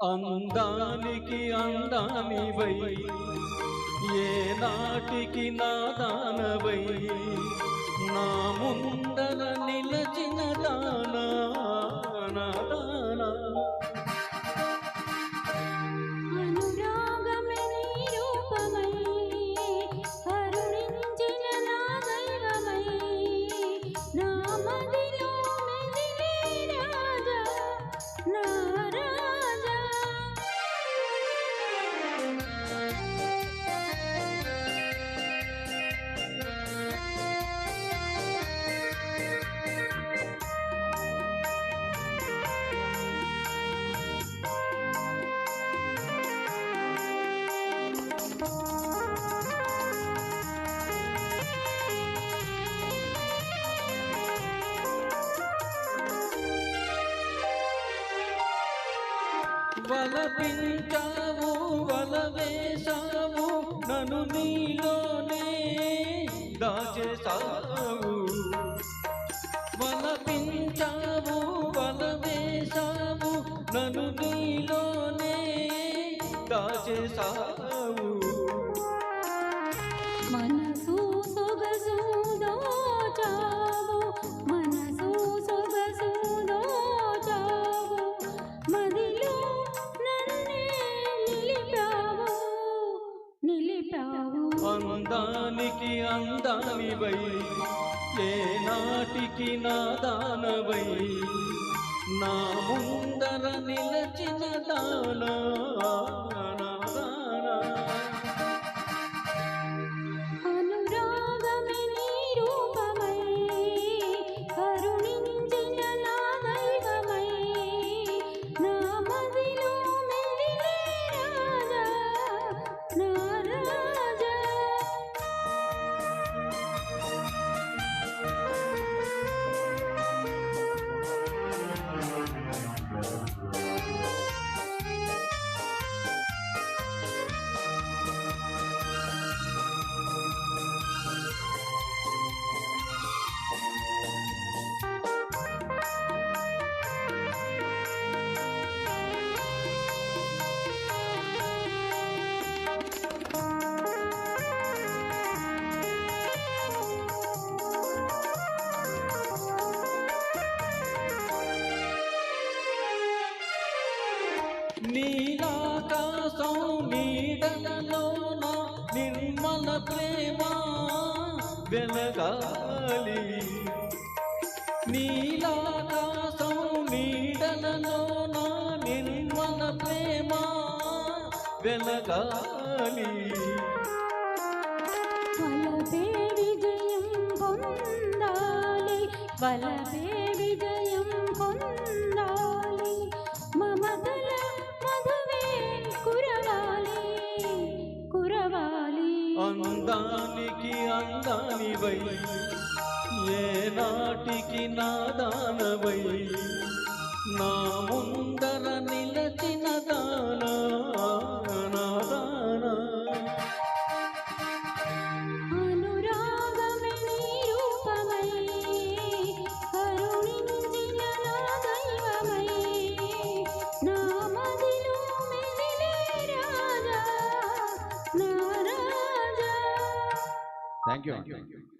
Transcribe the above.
అందానికి అందానివై ఏ నాటికి నాదానవై నా ముందర నిలచిన దానా దానా వలపించావు వల వేశావు నన్ను నీలోనే దాచేసావు వలపించావు వల వేశావు నన్ను నీలోనే దాచేసావు నాటికి అందానివై ఏ నాటికి నాదానవై నా ముందర నిలచిన దానా నీలాకాశం నీడలలోన నిర్మల ప్రేమ వెలగాలి. నీలాకాశం నీడలలోన నిర్మల ప్రేమ వెలగాలి. వలపే విజయం పొందాలి వలపే విజయం పొందాలి. అందానివై ఏ నాటికి నాదానవై నా ముందర నిల thank you. thank.